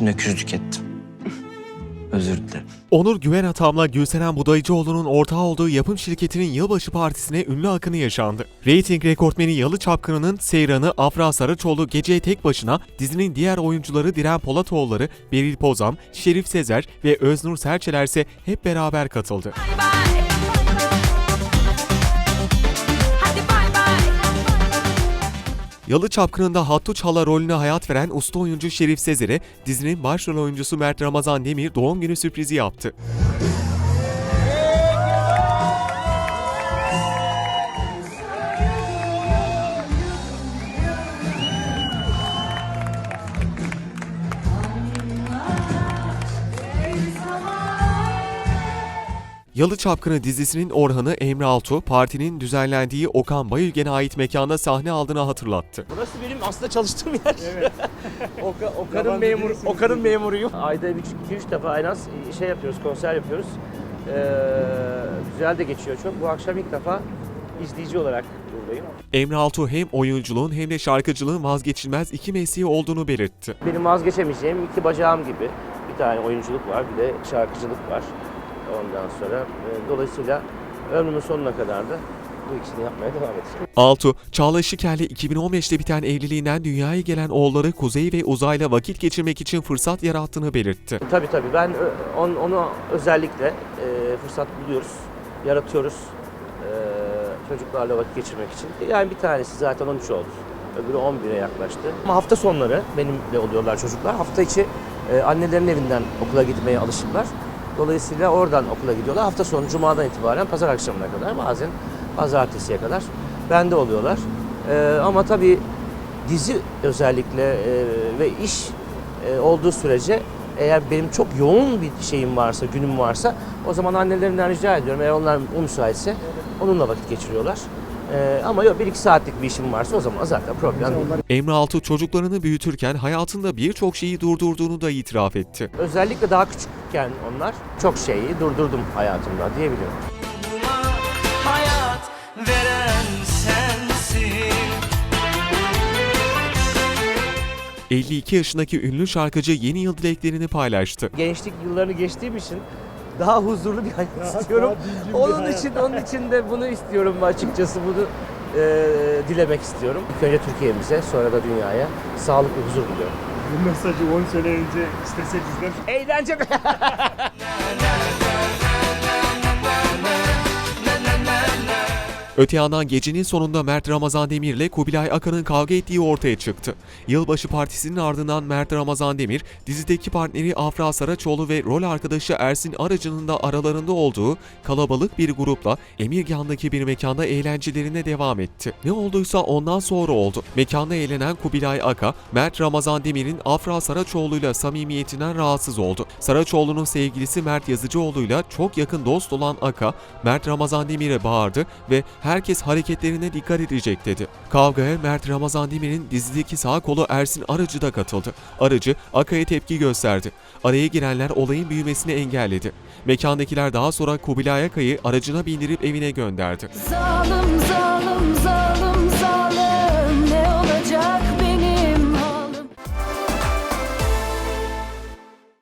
Dün öküzlük ettim. Özür dilerim. Onur Güven Atam'la Gülseren Budayıcıoğlu'nun ortağı olduğu yapım şirketinin yılbaşı partisine ünlü akını yaşandı. Rating rekortmeni Yalı Çapkını'nın seyranı Afra Saraçoğlu geceye tek başına dizinin diğer oyuncuları Diren Polatoğulları, Beril Pozam, Şerif Sezer ve Öznur Serçeler ise hep beraber katıldı. Bye bye. Yalı Çapkını'nda Hattu Çala rolüne hayat veren usta oyuncu Şerif Sezer'e dizinin başrol oyuncusu Mert Ramazan Demir doğum günü sürprizi yaptı. Yalı Çapkını dizisinin Orhan'ı Emre Altuğ, partinin düzenlendiği Okan Bayülgen'e ait mekanda sahne aldığını hatırlattı. Burası benim aslında çalıştığım yer. Oka, Okan'ın memur, Okan'ın memuruyum. Ayda 2-3 defa en az şey yapıyoruz, konser yapıyoruz. Ee, güzel de geçiyor çok. Bu akşam ilk defa izleyici olarak buradayım. Emre Altuğ hem oyunculuğun hem de şarkıcılığın vazgeçilmez iki mesleği olduğunu belirtti. Benim vazgeçemeyeceğim iki bacağım gibi. Bir tane oyunculuk var, bir de şarkıcılık var. Ondan sonra e, dolayısıyla ömrümün sonuna kadar da bu ikisini yapmaya devam edeceğim. Altuğ, Çağla Şiker'le 2015'te biten evliliğinden dünyaya gelen oğulları Kuzey ve Uzay'la vakit geçirmek için fırsat yarattığını belirtti. Tabii tabii ben ö- on- onu özellikle e, fırsat buluyoruz, yaratıyoruz e, çocuklarla vakit geçirmek için. Yani bir tanesi zaten 13 oldu, öbürü 11'e yaklaştı. Ama hafta sonları benimle oluyorlar çocuklar. Hafta içi e, annelerin evinden okula gitmeye alışıklar. Dolayısıyla oradan okula gidiyorlar. Hafta sonu cumadan itibaren pazar akşamına kadar bazen pazartesiye kadar bende oluyorlar. E, ama tabii dizi özellikle e, ve iş e, olduğu sürece eğer benim çok yoğun bir şeyim varsa, günüm varsa o zaman annelerinden rica ediyorum. Eğer onlar o müsaitse onunla vakit geçiriyorlar. E, ama yok bir iki saatlik bir işim varsa o zaman zaten problem değil. Emre Altuğ çocuklarını büyütürken hayatında birçok şeyi durdurduğunu da itiraf etti. Özellikle daha küçükken onlar çok şeyi durdurdum hayatımda diyebilirim. hayat veren sensin 52 yaşındaki ünlü şarkıcı yeni yıl dileklerini paylaştı. Gençlik yıllarını geçtiğim için daha huzurlu bir hayat istiyorum. Onun için onun için de bunu istiyorum açıkçası bunu e, dilemek istiyorum. İlk önce Türkiye'mize sonra da dünyaya sağlık ve huzur diliyorum. Bu mesajı 10 sene önce istesek bizden Eğlence Öte yandan gecenin sonunda Mert Ramazan Demir ile Kubilay Akan'ın kavga ettiği ortaya çıktı. Yılbaşı partisinin ardından Mert Ramazan Demir, dizideki partneri Afra Saraçoğlu ve rol arkadaşı Ersin Arıcı'nın da aralarında olduğu kalabalık bir grupla Emirgan'daki bir mekanda eğlencelerine devam etti. Ne olduysa ondan sonra oldu. Mekanda eğlenen Kubilay Aka, Mert Ramazan Demir'in Afra Saraçoğlu'yla samimiyetinden rahatsız oldu. Saraçoğlu'nun sevgilisi Mert Yazıcıoğlu'yla çok yakın dost olan Aka, Mert Ramazan Demir'e bağırdı ve herkes hareketlerine dikkat edecek dedi. Kavgaya Mert Ramazan Demir'in dizideki sağ kolu Ersin Arıcı da katıldı. Arıcı Aka'ya tepki gösterdi. Araya girenler olayın büyümesini engelledi. Mekandakiler daha sonra Kubilay Aka'yı aracına bindirip evine gönderdi. Zalim